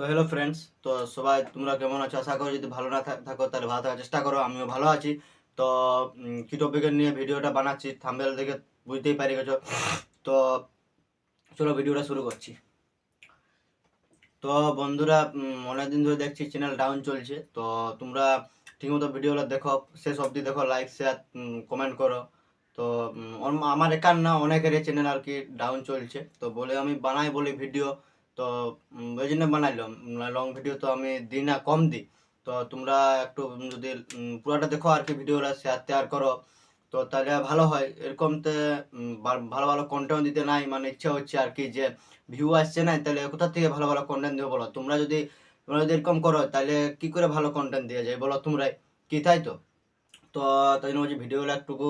তো hello friends তো সবাই তোমরা কেমন আছো? আশা করো যদি ভালো না থাকো তাহলে ভালো থাকার চেষ্টা করো আমিও ভালো আছি। তো কি টপিকের নিয়ে ভিডিওটা বানাচ্ছি? থাম্বেল দেখে বুঝতেই পারি গেছো। তো চলো ভিডিওটা শুরু করছি। তো বন্ধুরা উম, অনেকদিন ধরে দেখছি চ্যানেল ডাউন চলছে। তো তোমরা ঠিকমতো ভিডিওগুলো দেখো শেষ অবধি দেখো লাইক শেয়ার কমেন্ট করো। তো আমার একার না অনেকের চ্যানেল আর কি ডাউন চলছে। তো বলে আমি বানাই বলি ভিডিও তো ওই জন্য বানাইলাম। লং ভিডিও তো আমি দিই না কম দিই। তো তোমরা একটু যদি পুরোটা দেখো আর কি ভিডিওটা শেয়ার টেয়ার করো তো তাহলে ভালো হয়। এরকমতে উম, ভা- ভালো ভালো কন্টেন্ট দিতে নাই মানে ইচ্ছা হচ্ছে আর কি যে ভিউ আসছে না তাহলে কোথা থেকে ভালো ভালো কন্টেন্ট দেবো বলো? তোমরা যদি তোমরা যদি এরকম করো তাহলে কি করে ভালো কন্টেন্ট দেওয়া যায় বলো তোমরাই? কি তাই তো? তো তাই জন্য বলছি ভিডিওগুলো একটুকু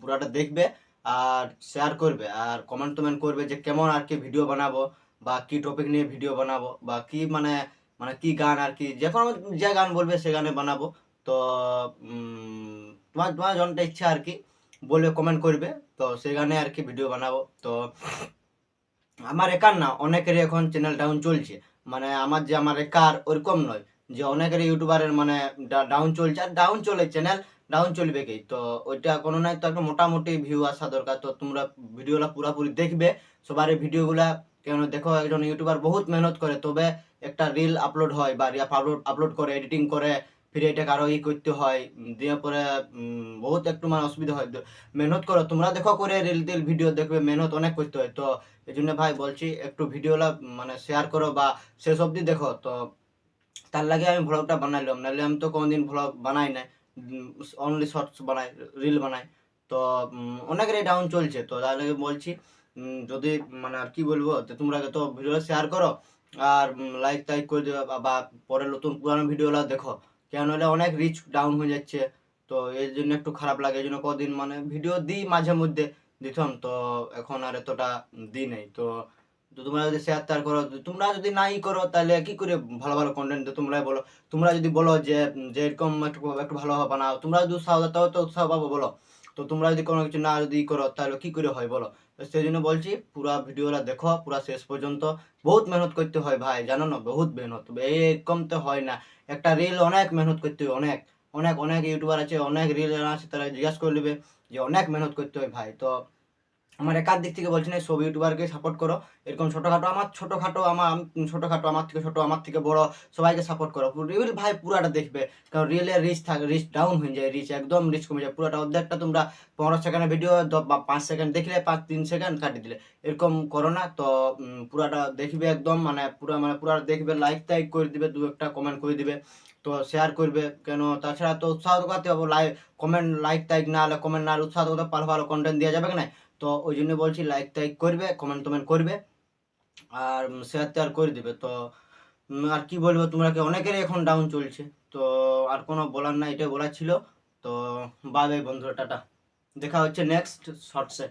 পুরাটা দেখবে আর শেয়ার করবে। আর কমেন্ট টমেন্ট করবে যে কেমন আর কি ভিডিও বানাবো। বা কি টপিক নিয়ে ভিডিও বানাবো, বা কি মানে মানে কি গান আর কি, যে কোনো যে গান বলবে সে গানে বানাবো। তো তোমার তোমার জনটা ইচ্ছা আর কি বলবে কমেন্ট করবে। তো সেই গানে আর কি ভিডিও বানাবো। তো, আমার একার না, অনেকেরই এখন চ্যানেল ডাউন চলছে। মানে আমার যে আমার একার ওরকম নয়, যে অনেকের ইউটিউবারের মানে ডাউন চলছে। আর ডাউন চলে চ্যানেল ডাউন চলবে কি? তো ওইটা কোনো নাই তো একটা মোটামুটি ভিউ আসা দরকার। তো তোমরা ভিডিওগুলো পুরোপুরি দেখবে সবার ভিডিওগুলা কেন দেখো একজন ইউটিউবার বহুত মেহনত করে তবে একটা রিল আপলোড হয় বা আপলোড আপলোড করে এডিটিং করে ফিরে এটাকে আরও ই করতে হয় দিয়ে পরে বহুত একটু মানে অসুবিধা হয়। মেহনত করো তোমরা দেখো করে রিল টিল ভিডিও দেখবে মেহনত অনেক করতে হয়। তো এই জন্য ভাই বলছি একটু ভিডিওলা মানে শেয়ার করো বা শেষ অবধি দেখো। তো তার লাগে আমি ভ্লগটা বানাইলাম নাহলে আমি তো কোনোদিন ভ্লগ বানাই নাই অনলি শর্টস বানাই রিল বানাই। তো উম, অনেকেরই ডাউন চলছে। তো তার লাগে বলছি যদি মানে আর কি বলব তোমরা তো ভিডিওটা শেয়ার করো, আর লাইক টাইক করে দিও, বা- পরে নতুন পুরানো ভিডিওগুলো দেখো। কেন হলে অনেক রিচ ডাউন হয়ে যাচ্ছে, তো এর জন্য একটু খারাপ লাগে, এই জন্য কদিন মানে ভিডিও দিই মাঝে মধ্যে, দিতাম, তো এখন আর এতটা দিই নেই। তো তো তোমরা যদি শেয়ার টেয়ার করো তোমরা যদি নাই করো, তাহলে কি করে ভালো ভালো কন্টেন্ট তোমরাই বলো? তোমরা যদি বলো যে যে এরকম একটু একটু ভালো হবে বানাও তোমরা যদি উৎসাহ দাও তো উৎসাহ পাবো, বলো। তো তোমরা যদি কোনো কিছু না যদি করো, তাহলে কি করে হয়, বলো? তো সেই জন্য বলছি, পুরা ভিডিওটা দেখো, পুরা শেষ পর্যন্ত। বহুত মেহনত করতে হয় ভাই, জানো না? বহুত মেহনত। এরকম তো হয় না। একটা রিল অনেক মেহনত করতে হয়, অনেক। অনেক অনেক ইউটিউবার আছে, অনেক রিল আছে, তারা জিজ্ঞাসা করে নেবে যে অনেক মেহনত করতে হয় ভাই। তো আমার একার দিক থেকে বলছি না সব ইউটিউবারকে সাপোর্ট করো। এরকম ছোটোখাটো আমার ছোটোখাটো আমার ছোটোখাটো আমার থেকে ছোটো, আমার থেকে বড় সবাইকে সাপোর্ট করো। রিল ভাই পুরাটা দেখবে। কারণ রিলের রিচ থাকে রিচ ডাউন হয়ে যায় রিচ একদম রিচ কমে যায়। পুরোটা অর্ধেকটা তোমরা পনেরো সেকেন্ডের ভিডিও বা পাঁচ সেকেন্ড দেখলে, পাঁচ, তিন সেকেন্ড কাটিয়ে দিলে। এরকম করো না। তো পুরাটা দেখবে একদম মানে পুরা মানে পুরাটা দেখবে লাইক টাইক করে দিবে, দু একটা কমেন্ট করে দিবে। তো শেয়ার করবে। কেন? তাছাড়া তো উৎসাহ করতে হবে। লাইক কমেন্ট লাইক টাইক না হলে কমেন্ট না হলে উৎসাহ করতে ভালো ভালো কন্টেন্ট দেওয়া যাবে না তো ওই জন্য বলছি লাইক টাইক করবে কমেন্ট টমেন্ট করবে, আর শেয়ার টেয়ার করে দেবে। তো আর কি বলব তোমরা কি অনেকেরই এখন ডাউন চলছে। তো, আর কোনো বলার না এটাই বলার ছিল। তো বাই বন্ধুরা, টাটা। দেখা হচ্ছে নেক্সট শর্টসে